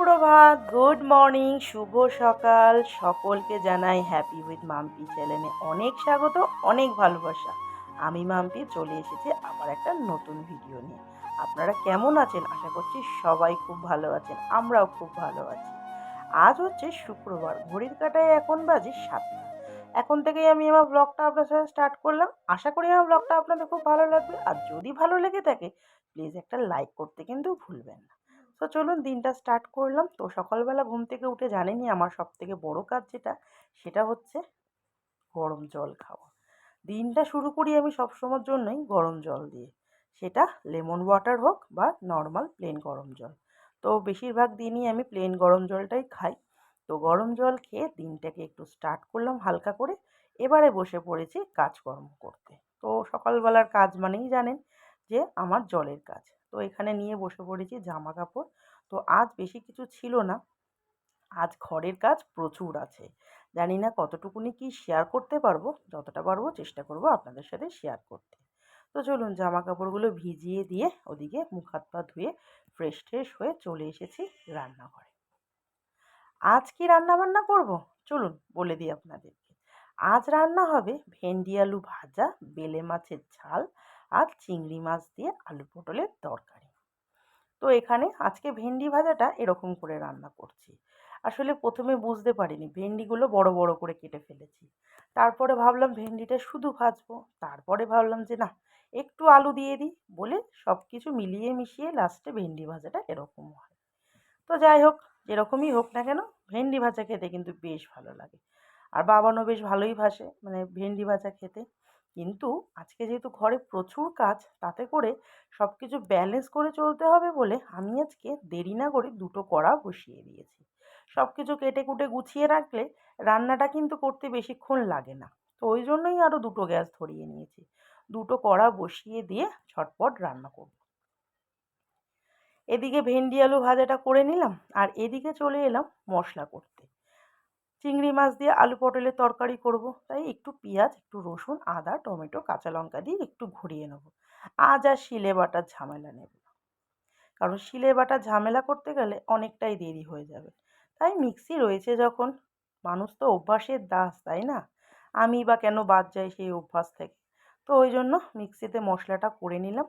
সুপ্রভাত good morning শুভ সকাল। সকলকে জানাই হ্যাপি উইথ মাম্পি চ্যানেলে অনেক স্বাগত, অনেক ভালোবাসা। আমি মাম্পি চলে এসেছি আবার একটা নতুন ভিডিও নিয়ে। আপনারা কেমন আছেন? আশা করছি সবাই খুব ভালো আছেন, আমরাও খুব ভালো আছি। আজ হচ্ছে শুক্রবার, ঘড়ির কাটায় এখন বাজে সাতটা। এখন থেকেই আমি আমার ব্লগটা আপনার সাথে স্টার্ট করলাম। আশা করি আমার ব্লগটা আপনাদের খুব ভালো লাগবে। আর যদি ভালো লেগে থাকে প্লিজ একটা লাইক করতে কিন্তু ভুলবেন না। তো চলুন দিনটা স্টার্ট করলাম। তো সকালবেলা ঘুম থেকে উঠে জানেনই আমার সব থেকে বড়ো কাজ যেটা, সেটা হচ্ছে গরম জল খাওয়া। দিনটা শুরু করি আমি সবসময়ের জন্যই গরম জল দিয়ে। সেটা লেমন ওয়াটার হোক বা নর্মাল প্লেন গরম জল। তো বেশিরভাগ দিনই আমি প্লেন গরম জলটাই খাই। তো গরম জল খেয়ে দিনটাকে একটু স্টার্ট করলাম হালকা করে। এবারে বসে পড়েছি কাজকর্ম করতে। তো সকালবেলার কাজ মানেই জানেন যে আমার জলের কাজ। তো এখানে নিয়ে বসে পড়েছি জামা কাপড় তো আজ বেশি কিছু ছিল না। আজ ঘরের কাজ প্রচুর আছে। জানি না কতটুকুনি কি শেয়ার করতে পারব, যতটা পারব চেষ্টা করব আপনাদের সাথে শেয়ার করতে। তো চলুন জামা কাপড়গুলো ভিজিয়ে দিয়ে ওদিকে মুখ হাত পা ধুয়ে ফ্রেশ ট্রেশ হয়ে চলে এসেছি রান্নাঘরে। আজ কি রান্না বান্না করব? চলুন বলে দিই আপনাদেরকে। আজ রান্না হবে ভেন্ডি আলু ভাজা, বেলে মাছের ঝাল আর চিংড়ি মাছ দিয়ে আলু পটলের তরকারি। তো এখানে আজকে ভেন্ডি ভাজাটা এরকম করে রান্না করছি। আসলে প্রথমে বুঝতে পারিনি, ভেন্ডিগুলো বড় বড় করে কেটে ফেলেছি। তারপরে ভাবলাম ভেন্ডিটা শুধু ভাজবো, তারপরে ভাবলাম যে না, একটু আলু দিয়ে দিই বলে সব কিছু মিলিয়ে মিশিয়ে লাস্টে ভেন্ডি ভাজাটা এরকম হয়। তো যাই হোক, যেরকমই হোক না কেন, ভেন্ডি ভাজা খেতে কিন্তু বেশ ভালো লাগে। আর বাবানও বেশ ভালোই ভাসে মানে ভেন্ডি ভাজা খেতে। কিন্তু আজকে যেহেতু ঘরে প্রচুর কাজ, তাতে করে সব কিছু ব্যালেন্স করে চলতে হবে বলে আমি আজকে দেরি না করে দুটো কড়া বসিয়ে দিয়েছি। সব কিছু কেটে কুটে গুছিয়ে রাখলে রান্নাটা কিন্তু করতে বেশিক্ষণ লাগে না। তো ওই জন্যই আরও দুটো গ্যাস ধরিয়ে নিয়েছি। দুটো কড়া বসিয়ে দিয়ে ঝটপট রান্না করব। এদিকে ভেন্ডি আলু ভাজাটা করে নিলাম আর এদিকে চলে এলাম মশলা করতে। চিংড়ি মাছ দিয়ে আলু পটলের তরকারি করব। তাই একটু পেঁয়াজ, একটু রসুন, আদা, টমেটো, কাঁচা লঙ্কা দিয়ে একটু ঘুরিয়ে নেব। আজ আর শিলে বাটার ঝামেলা নেব কারণ শিলে বাটার ঝামেলা করতে গেলে অনেকটাই দেরি হয়ে যাবে। তাই মিক্সি রয়েছে যখন। মানুষ তো অভ্যাসের দাস, তাই না? আমি বা কেন বাদ যাই সেই অভ্যাস থেকে? তো ওই জন্য মিক্সিতে মশলাটা করে নিলাম।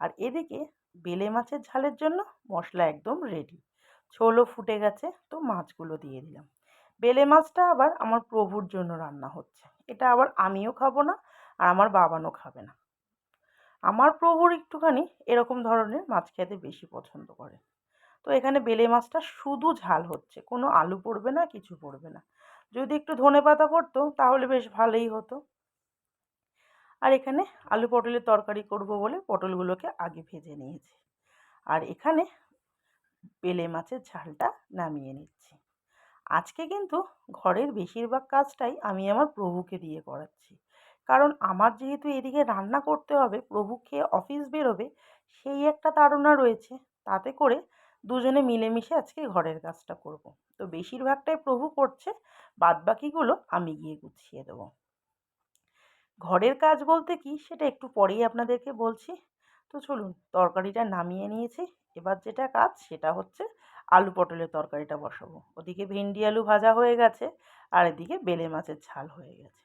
আর এদিকে বেলে মাছের ঝালের জন্য মশলা একদম রেডি ছোলো ফুটে গেছে, তো মাছগুলো দিয়ে দিলাম। বেলে মাছটা আবার আমার প্রভুর জন্য রান্না হচ্ছে। এটা আবার আমিও খাব না আর আমার বাবানও খাবে না। আমার প্রভুর একটুখানি এরকম ধরনের মাছ খেতে বেশি পছন্দ করে। তো এখানে বেলে মাছটা শুধু ঝাল হচ্ছে, কোনো আলু পড়বে না, কিছু পড়বে না। যদি একটু ধনে পাতা পড়তো তাহলে বেশ ভালোই হতো। আর এখানে আলু পটলের তরকারি করব বলে পটলগুলোকে আগে ভেজে নিয়েছি। আর এখানে বেলে মাছের ঝালটা নামিয়ে নিচ্ছি। আজকে কিন্তু ঘরের বেশিরভাগ কাজটাই আমি আমার প্রভুকে দিয়ে করাচ্ছি। কারণ আমার যেহেতু এদিকে রান্না করতে হবে, প্রভু খেয়ে অফিস বেরোবে, সেই একটা তাড়না রয়েছে। তাতে করে দুজনে মিলেমিশে আজকে ঘরের কাজটা করব। তো বেশিরভাগটাই প্রভু করছে, বাদবাকিগুলো আমি গিয়ে গুছিয়ে দেবো। ঘরের কাজ বলতে কি সেটা একটু পরেই আপনাদেরকে বলছি। তো চলুন, তরকারিটা নামিয়ে নিয়েছি। এবার যেটা কাজ সেটা হচ্ছে আলু পটলের তরকারিটা বসাবো। ওদিকে ভেন্ডি আলু ভাজা হয়ে গেছে, আর এদিকে বেলে মাছের ঝাল হয়ে গেছে।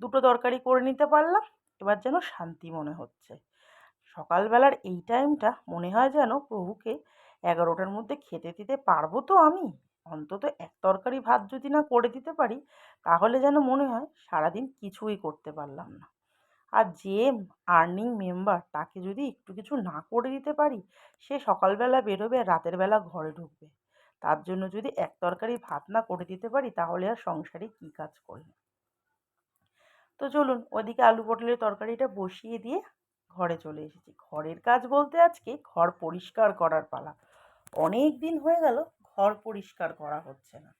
দুটো তরকারি করে নিতে পারলাম, এবার যেন শান্তি মনে হচ্ছে। সকালবেলার এই টাইমটা মনে হয় যেন প্রভুকে এগারোটার মধ্যে খেতে দিতে পারব তো আমি। অন্তত এক তরকারি ভাত যদি না করে দিতে পারি, তাহলে যেন মনে হয় সারাদিন কিছুই করতে পারলাম না। আর যে আর্নিং মেম্বার তাকে যদি একটু কিছু না করে দিতে পারি, সে সকালবেলা বেরোবে আর রাতের বেলা ঘরে ঢুকবে। তার জন্য যদি এক তরকারি ভাত না করে দিতে পারি, তাহলে আর সংসারে কী কাজ করবে তো চলুন, ওদিকে আলু পটলের তরকারিটা বসিয়ে দিয়ে ঘরে চলে এসেছি। ঘরের কাজ বলতে আজকে ঘর পরিষ্কার করার পালা। অনেক দিন হয়ে গেল, ঘর পরিষ্কার করা হচ্ছে না।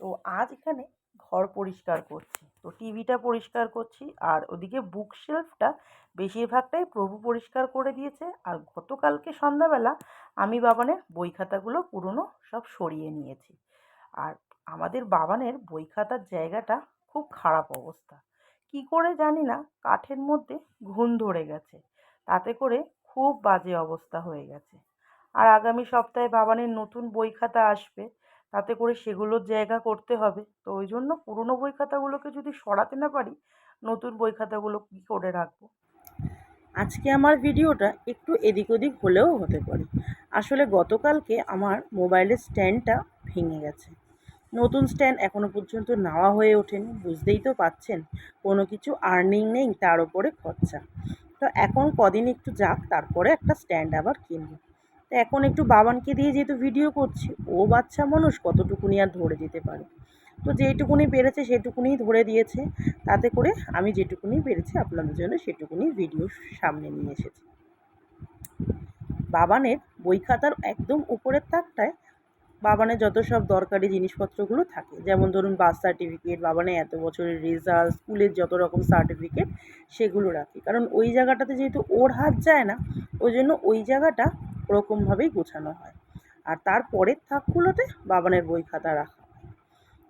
তো আজ এখানে ঘর পরিষ্কার করছি। তো টিভিটা পরিষ্কার করছি আর ওদিকে বুক শেলফটা বেশিরভাগটাই প্রভু পরিষ্কার করে দিয়েছে। আর গতকালকে সন্ধ্যাবেলা আমি বাবানের বই খাতাগুলো পুরনো সব সরিয়ে নিয়েছি। আর আমাদের বাবানের বই খাতার জায়গাটা খুব খারাপ অবস্থা। কি করে জানি না, কাঠের মধ্যে ঘুণ ধরে গেছে। তাতে করে খুব বাজে অবস্থা হয়ে গেছে। আর আগামী সপ্তাহে বাবানের নতুন বই খাতা আসবে। তাতে করে সেগুলোর জায়গা করতে হবে। তো ওই জন্য পুরনো বই খাতাগুলোকে যদি সরাতে না পারি, নতুন বই খাতাগুলো কী করে রাখব? আজকে আমার ভিডিওটা একটু এদিক ওদিক হলেও হতে পারে। আসলে গতকালকে আমার মোবাইলের স্ট্যান্ডটা ভেঙে গেছে। নতুন স্ট্যান্ড এখনও পর্যন্ত নেওয়া হয়ে ওঠেনি, বুঝতেই তো পাচ্ছেন। কোনো কিছু আর্নিং নেই, তার ওপরে খরচা। তো এখন কদিন একটু যাক, তারপরে একটা স্ট্যান্ড আবার কিনবো। তো এখন একটু বাবানকে দিয়ে যেহেতু ভিডিও করছি, ও বাচ্চা মানুষ, কতটুকুনি আর ধরে দিতে পারে? তো যেটুকুনি পেরেছে সেটুকুনি ধরে দিয়েছে, তাতে করে আমি যেটুকুনি পেরেছি আপনাদের জন্য সেটুকুনি ভিডিও সামনে নিয়ে এসেছি। বাবানের বই খাতার একদম উপরের তাকটায় বাবানের যত সব দরকারি জিনিসপত্রগুলো থাকে, যেমন ধরুন বার্থ সার্টিফিকেট বাবানের এত বছরের রেজাল্ট স্কুলের যত রকম সার্টিফিকেট সেগুলো রাখি। কারণ ওই জায়গাটাতে যেহেতু ওর হাত যায় না, ওই জন্য ওই জায়গাটা ওরকমভাবেই গোছানো হয়। আর তার পরের থাকগুলোতে বাবানের বই খাতা রাখা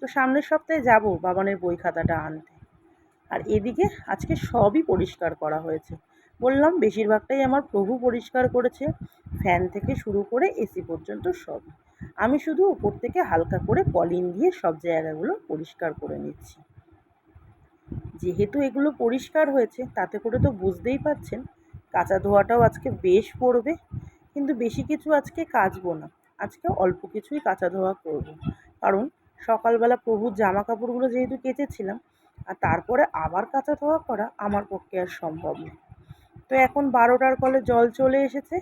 তো সামনের সপ্তাহে যাব বাবানের বই খাতাটা আনতে। আর এদিকে আজকে সবই পরিষ্কার করা হয়েছে। বললাম, বেশিরভাগটাই আমার প্রভু পরিষ্কার করেছে। ফ্যান থেকে শুরু করে এসি পর্যন্ত সব। আমি শুধু উপর থেকে হালকা করে কলিন দিয়ে সব জায়গাগুলো পরিষ্কার করে নিচ্ছি। যেহেতু এগুলো পরিষ্কার হয়েছে, তাতে করে তো বুঝতেই পারছেন, কাঁচা ধোয়াটাও আজকে বেশ পড়বে। কিন্তু বেশি কিছু আজকে কাচবো না। আজকে অল্প কিছুই কাঁচা ধোয়া করব। কারণ সকালবেলা প্রভুর জামা কাপড়গুলো যেহেতু কেচেছিলাম, আর তারপরে আবার কাঁচা ধোয়া করা আমার পক্ষে আর সম্ভব না। তো এখন বারোটার কলে জল চলে এসেছে,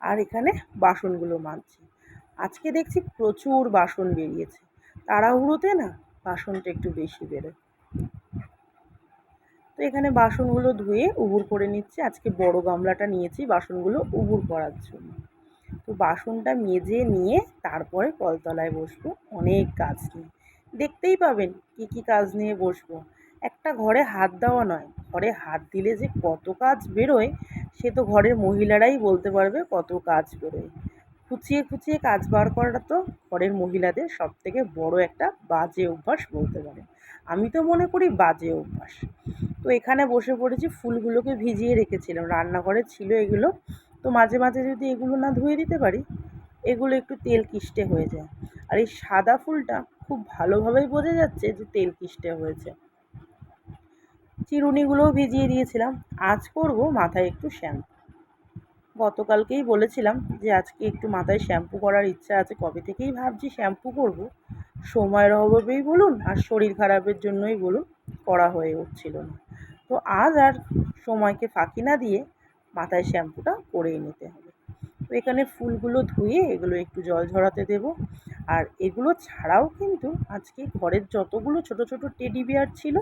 আর এখানে বাসনগুলো মাজছি। আজকে দেখছি প্রচুর বাসন বেরিয়েছে। তাড়াহুড়োতে না বাসনটা একটু বেশি বেরোয়। এখানে বাসনগুলো ধুয়ে উবুর করে নিচ্ছি। আজকে বড় গামলাটা নিয়েছি, বাসনগুলো উবুর করার জন্য। তো বাসনটা মেজে নিয়ে তারপরে কলতলায় বসবো, অনেক কাজ নিয়ে। দেখতেই পাবেন কী কী কাজ নিয়ে বসবো। একটা ঘরে হাত দেওয়া নয়, ঘরে হাত দিলে যে কত কাজ বেরোয়, সে তো ঘরের মহিলারাই বলতে পারবে কত কাজ বেরোয়। খুচিয়ে খুচিয়ে কাজ বার করাটা তো ঘরের মহিলাদের সব থেকে বড় একটা বাজে অভ্যাস বলতে পারে আমি তো মনে করি বাজে অভ্যাস। তো এখানে বসে পড়েছি, ফুলগুলোকে ভিজিয়ে রেখেছিলাম। রান্নাঘরে ছিল এগুলো। তো মাঝে মাঝে যদি এগুলো না ধুয়ে দিতে পারি, এগুলো একটু তেল কিষ্টে হয়ে যায়। আর এই সাদা ফুলটা খুব ভালোভাবেই বোঝা যাচ্ছে যে তেল কিষ্টে হয়েছে। চিরুনিগুলোও ভিজিয়ে দিয়েছিলাম। আজ করব মাথায় একটু শ্যাম্পু। গতকালকেই বলেছিলাম যে আজকে একটু মাথায় শ্যাম্পু করার ইচ্ছা আছে। কবে থেকেই ভাবছি শ্যাম্পু করব। সময়ের অভাবেই বলুন আর শরীর খারাপের জন্যই বলুন, করা হয়ে উঠছিল না। তো আজ আর সময়কে ফাঁকি না দিয়ে মাথায় শ্যাম্পুটা করেই নিতে হবে। তো এখানে ফুলগুলো ধুয়ে এগুলো একটু জল ঝরাতে দেবো। আর এগুলো ছাড়াও কিন্তু আজকে ঘরের যতগুলো ছোট ছোট টেডি বিয়ার ছিল,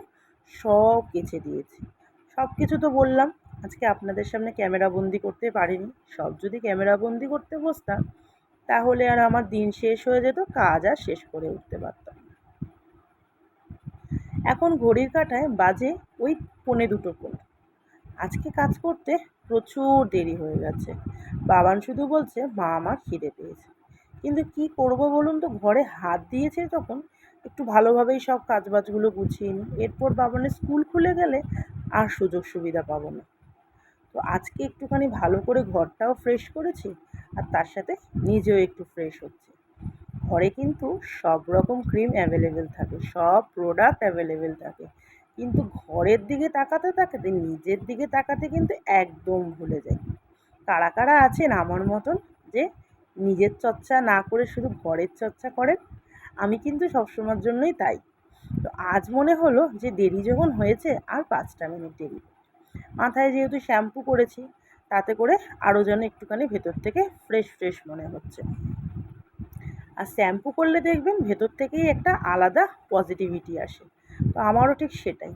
সব কেচে দিয়েছি। সব কিছু তো বললাম, আজকে আপনাদের সামনে ক্যামেরা বন্দি করতে পারিনি। সব যদি ক্যামেরা বন্দি করতে বসতাম, তাহলে আর আমার দিন শেষ হয়ে যেত, কাজ আর শেষ করে উঠতে পারতাম এখন ঘড়ির কাঁটায় বাজে ওই পনে দুটো পনে আজকে কাজ করতে প্রচুর দেরি হয়ে গেছে। বাবান শুধু বলছে, মা আমার খিদে পেয়েছে। কিন্তু কি করব বলুন তো, ঘরে হাত দিয়েছে তখন একটু ভালোভাবেই সব কাজবাজগুলো গুছিয়ে নিই। এরপর বাবানের স্কুল খুলে গেলে আর সুযোগ সুবিধা পাবো না। তো আজকে একটুখানি ভালো করে ঘরটাও ফ্রেশ করেছি, আর তার সাথে নিজেও একটু ফ্রেশ হচ্ছে। ঘরে কিন্তু সব রকম ক্রিম অ্যাভেলেবেল থাকে, সব প্রোডাক্ট অ্যাভেলেবেল থাকে। কিন্তু ঘরের দিকে তাকাতে তাকাতে, নিজের দিকে তাকাতে কিন্তু একদম ভুলে যাই। কারা কারা আছেন আমার মতন যে নিজের চর্চা না করে শুধু ঘরের চর্চা করেন? আমি কিন্তু সবসময়ের জন্যই তাই। তো আজ মনে হলো যে দেরি যখন হয়েছে, আর পাঁচটা মিনিট দেরি। মাথায় যেহেতু শ্যাম্পু করেছি, তাতে করে আরও যেন একটুখানি ভেতর থেকে ফ্রেশ ফ্রেশ মনে হচ্ছে। আর শ্যাম্পু করলে দেখবেন ভেতর থেকেই একটা আলাদা পজিটিভিটি আসে। তো আমারও ঠিক সেটাই।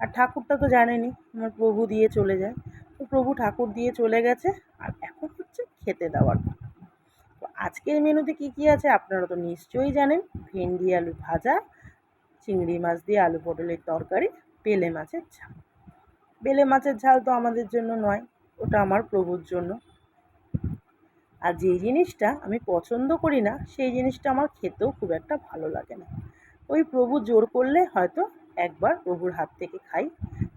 আর ঠাকুরটা তো জানেনি আমার প্রভু দিয়ে চলে যায়। তো প্রভু ঠাকুর দিয়ে চলে গেছে, আর এখন হচ্ছে খেতে দেওয়ার তো আজকের মেনুতে কী কী আছে আপনারা তো নিশ্চয়ই জানেন। ভেন্ডি, আলু ভাজা, চিংড়ি মাছ দিয়ে আলু পটলের তরকারি, বেলে মাছের ঝাল। বেলে মাছের ঝাল তো আমাদের জন্য নয়, ওটা আমার প্রভুর জন্য। আর যেই জিনিসটা আমি পছন্দ করি না, সেই জিনিসটা আমার খেতেও খুব একটা ভালো লাগে না। ওই প্রভু জোর করলে হয়তো একবার প্রভুর হাত থেকে খাই,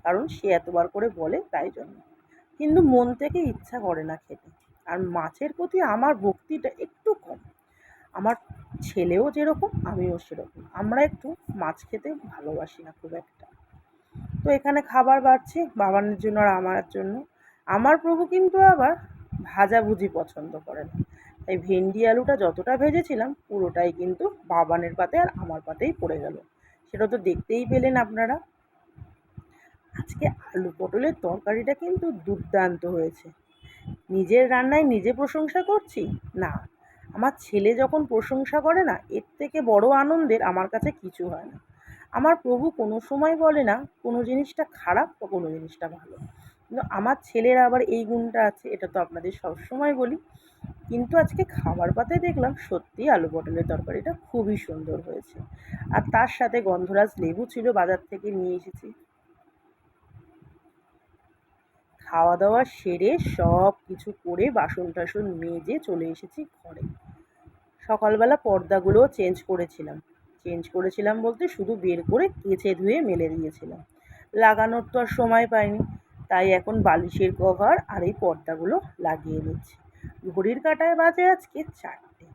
কারণ সে এতবার করে বলে তাই জন্য। কিন্তু মন থেকে ইচ্ছা করে না খেতে। আর মাছের প্রতি আমার ভক্তিটা একটু কম। আমার ছেলেও যেরকম, আমিও সেরকম। আমরা একটু মাছ খেতে ভালোবাসি না খুব একটা। তো এখানে খাবার বাড়ছে, বাবানের জন্য আর আমার জন্য। আমার প্রভু কিন্তু আবার ভাজাভুজি পছন্দ করে না তাই ভেন্ডি আলুটা যতটা ভেজেছিলাম, পুরোটাই কিন্তু বাবানের পাতে আর আমার পাতেই পড়ে গেল। সেটা তো দেখতেই পেলেন আপনারা। আজকে আলু পটলের তরকারিটা কিন্তু দুর্দান্ত হয়েছে। নিজের রান্নায় নিজে প্রশংসা করছি? না। আমার ছেলে যখন প্রশংসা করে না, এর থেকে বড় আনন্দের আমার কাছে কিছু হয় না। আমার প্রভু কোনো সময় বলে না, কোনো জিনিসটা খারাপ বা কোনো জিনিসটা ভালো। কিন্তু আমার ছেলের আবার এই গুণটা আছে, এটা তো আপনাদের সবসময় বলি। কিন্তু আজকে খাবার পাতে দেখলাম সত্যি আলু পটলের তরকারিটা খুবই সুন্দর হয়েছে। আর তার সাথে গন্ধরাজ লেবু ছিল, বাজার থেকে নিয়ে এসেছি। খাওয়া দাওয়া সেরে সব কিছু করে বাসন টাসন মেজে চলে এসেছি ঘরে। সকালবেলা পর্দাগুলোও চেঞ্জ করেছিলাম। চেঞ্জ করেছিলাম বলতে শুধু বের করে কেচে ধুয়ে মেলে দিয়েছিলাম। লাগানোর তো আর সময় পাইনি। তাই এখন বালিশের কভার আর এই পর্দাগুলো লাগিয়ে নিচ্ছি। ঘড়ির কাটায় বাজে আজকে চারটে।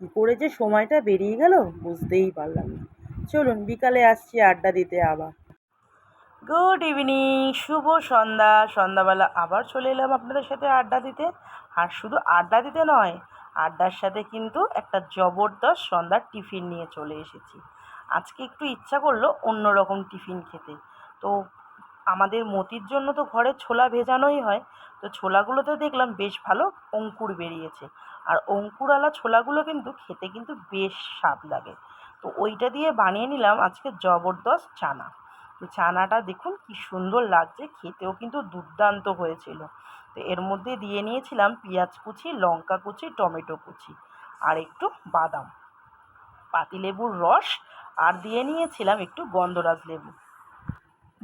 কী করে যে সময়টা বেরিয়ে গেল বুঝতেই পারলাম না। চলুন, বিকালে আসছি আড্ডা দিতে আবার। গুড ইভিনিং শুভ সন্ধ্যা। সন্ধ্যাবেলা আবার চলে এলাম আপনাদের সাথে আড্ডা দিতে। আর শুধু আড্ডা দিতে নয়, আড্ডার সাথে কিন্তু একটা জবরদস্ত সন্ধ্যার টিফিন নিয়ে চলে এসেছি। আজকে একটু ইচ্ছা করল অন্য রকম টিফিন খেতে। তো আমাদের মতির জন্য তো ঘরে ছোলা ভেজানোই হয়। তো ছোলাগুলোতে দেখলাম বেশ ভালো অঙ্কুর বেরিয়েছে। আর অঙ্কুরওয়ালা ছোলাগুলো কিন্তু খেতে কিন্তু বেশ স্বাদ লাগে। তো ওইটা দিয়ে বানিয়ে নিলাম আজকে জবরদস্ত চানা। তো চানাটা দেখুন কি সুন্দর লাগছে, খেতেও কিন্তু দুর্দান্ত হয়েছিল। তো এর মধ্যে দিয়ে নিয়েছিলাম পেঁয়াজ কুচি, লঙ্কা কুচি, টমেটো কুচি আর একটু বাদাম। পাতিলেবুর রস আর দিয়ে নিয়েছিলাম একটু গন্ধরাজ লেবু।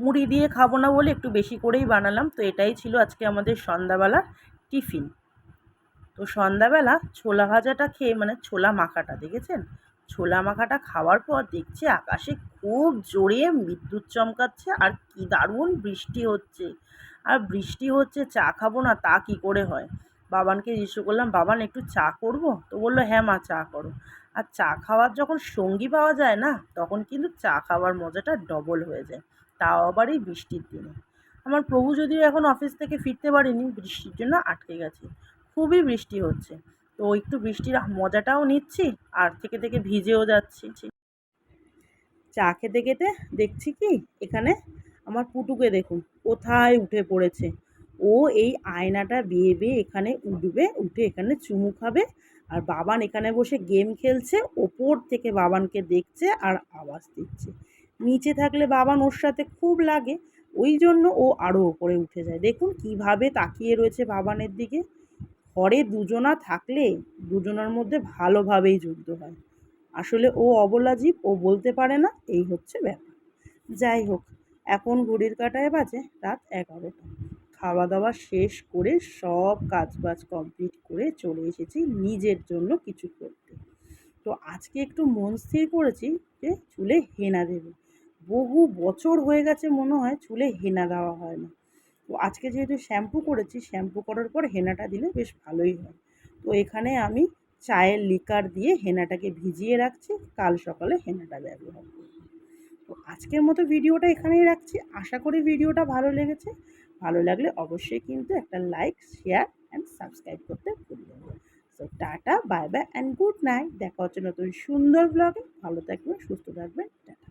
মুড়ি দিয়ে খাব না বলে একটু বেশি করেই বানালাম। তো এটাই ছিল আজকে আমাদের সন্ধ্যাবেলা টিফিন। তো সন্ধ্যাবেলা ছোলা ভাজাটা খেয়ে মানে ছোলা মাখাটা, দেখেছেন? ছোলা মাখাটা খাওয়ার পর দেখছি আকাশে খুব জোরে বিদ্যুৎ চমকাচ্ছে আর কি দারুণ বৃষ্টি হচ্ছে। আর বৃষ্টি হচ্ছে, চা খাব না, তা কি করে হয়? বাবানকে জিজ্ঞেস করলাম, বাবান, একটু চা করব? তো বলল হ্যাঁ মা, চা করো। আর চা খাওয়ার যখন সঙ্গী পাওয়া যায় না, তখন কিন্তু চা খাওয়ার মজাটা ডবল হয়ে যায়। তাও আবার এই বৃষ্টির দিনে। আমার প্রভু যদিও এখন অফিস থেকে ফিরতে পারেনি, বৃষ্টির জন্য আটকে গেছে। খুবই বৃষ্টি হচ্ছে। তো একটু বৃষ্টির মজাটাও নিচ্ছি, আর থেকে থেকে ভিজেও যাচ্ছি। চা খেতে খেতে দেখছি কি, এখানে আমার পুটুকে দেখুন, কোথায় উঠে পড়েছে। ও এই আয়নাটা বেয়ে বেয়ে এখানে উঠবে, উঠে এখানে চুমু খাবে, আর বাবান এখানে বসে গেম খেলছে, ওপর থেকে বাবানকে দেখছে আর আওয়াজ দিচ্ছে। নিচে থাকলে বাবান ওর সাথে খুব লাগে, ওই জন্য ও আরও ওপরে উঠে যায়। দেখুন কীভাবে তাকিয়ে রয়েছে বাবানের দিকে। ঘরে দুজনা থাকলে দুজনার মধ্যে ভালোভাবেই যুদ্ধ হয়। আসলে ও অবলা জীব, ও বলতে পারে না, এই হচ্ছে ব্যাপার। যাই হোক, এখন ঘড়ির কাটায় বাজে রাত এগারোটা। খাওয়া দাওয়া শেষ করে সব কাজবাজ কমপ্লিট করে চলে এসেছি নিজের জন্য কিছু করতে। তো আজকে একটু মন স্থির করেছি যে চুলে হেনা দেবে। বহু বছর হয়ে গেছে মনে হয় চুলে হেনা দেওয়া হয় না। তো আজকে যেহেতু শ্যাম্পু করেছি, শ্যাম্পু করার পর হেনাটা দিলে বেশ ভালোই হয়। তো এখানে আমি চায়ের লিকার দিয়ে হেনাটাকে ভিজিয়ে রাখছি, কাল সকালে হেনাটা ব্যবহার করব। তো আজকের মতো ভিডিওটা এখানেই রাখছি। আশা করি ভিডিওটা ভালো লেগেছে। ভালো লাগলে অবশ্যই কিন্তু একটা লাইক, শেয়ার অ্যান্ড সাবস্ক্রাইব করতে ভুলবেন না। So tata, bye bye and good night দেখা হচ্ছে নতুন সুন্দর ব্লগে ভালো থাকবেন, সুস্থ থাকবেন। টাটা।